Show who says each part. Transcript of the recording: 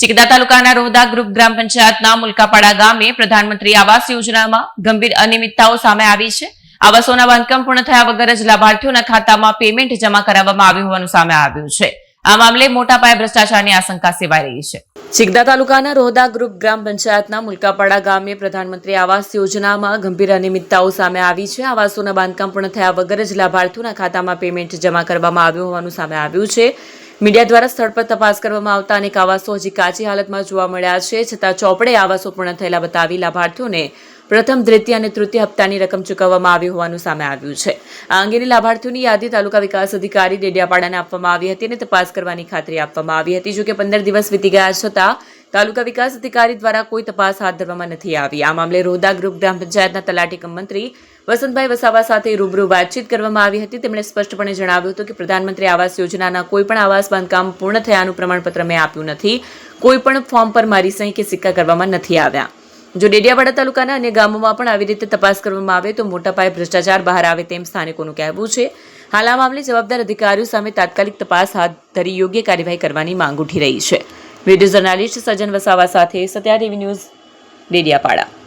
Speaker 1: ચિકદા તાલુકાના રોહદા ગ્રુપ ગ્રામ પંચાયતના મુલકાપાડા ગામે પ્રધાનમંત્રી આવાસ યોજનામાં ગંભીર અનિયમિતતાઓ સામે આવી છે. આવાસોના બાંધકામ પૂર્ણ થયા વગર જ લાભાર્થીઓના ખાતામાં પેમેન્ટ જમા કરાવવામાં આવ્યું હોવાનું સામે આવ્યું છે. આ મામલે મોટા પાયે ભ્રષ્ટાચારની આશંકા સેવાઈ રહી છે. ચિકદા તાલુકાના રોહદા ગ્રુપ ગ્રામ પંચાયતના મુલકાપાડા ગામે પ્રધાનમંત્રી આવાસ યોજનામાં ગંભીર અનિયમિતતાઓ સામે આવી છે. આવાસોના બાંધકામ પૂર્ણ થયા વગર જ લાભાર્થીઓના ખાતામાં પેમેન્ટ જમા કરવામાં આવ્યું હોવાનું સામે આવ્યું છે. મીડિયા દ્વારા સ્થળ પર તપાસ કરવામાં આવતા અનેક આવાસો હજી કાચી હાલતમાં જોવા મળ્યા છે, છતાં ચોપડે આવાસો પૂર્ણ થયેલા બતાવી લાભાર્થીઓને પ્રથમ, દ્વિતીય અને તૃતીય હપ્તાની રકમ ચૂકવવામાં આવી હોવાનું સામે આવ્યું છે. આ અંગેની લાભાર્થીઓની યાદી તાલુકા વિકાસ અધિકારી ડેડિયાપાડાને આપવામાં આવી હતી અને તપાસ કરવાની ખાતરી આપવામાં આવી હતી. જોકે પંદર દિવસ વીતી ગયા છતાં તાલુકા વિકાસ અધિકારી દ્વારા કોઈ તપાસ હાથ ધરવામાં નથી આવી. આ મામલે રોદા ગ્રુપ ગ્રામ પંચાયતના તલાટી કમ મંત્રી વસંતભાઈ વસાવા સાથે રૂબરૂ વાતચીત કરવામાં આવી હતી. તેમણે સ્પષ્ટપણે જણાવ્યું હતું કે પ્રધાનમંત્રી આવાસ યોજનાના કોઈ પણ આવાસ બાંધકામ પૂર્ણ થયાનું પ્રમાણપત્ર મેં આપ્યું નથી. કોઈપણ ફોર્મ પર મારી સહી કે સિક્કા કરવામાં નથી આવ્યા. જો ડેડિયાવાડા તાલુકાના અન્ય ગામોમાં પણ આવી રીતે તપાસ કરવામાં આવે તો મોટા પાયે ભ્રષ્ટાચાર બહાર આવે તેમ સ્થાનિકોનું કહેવું છે. હાલ આ મામલે જવાબદાર અધિકારીઓ સામે તાત્કાલિક તપાસ હાથ ધરી યોગ્ય કાર્યવાહી કરવાની માંગ ઉઠી રહી છે. વીડિયો જર્નાલિસ્ટ સજન વસાવા સાથે સત્યા ટીવી ન્યૂઝ ડેડિયાપાડા.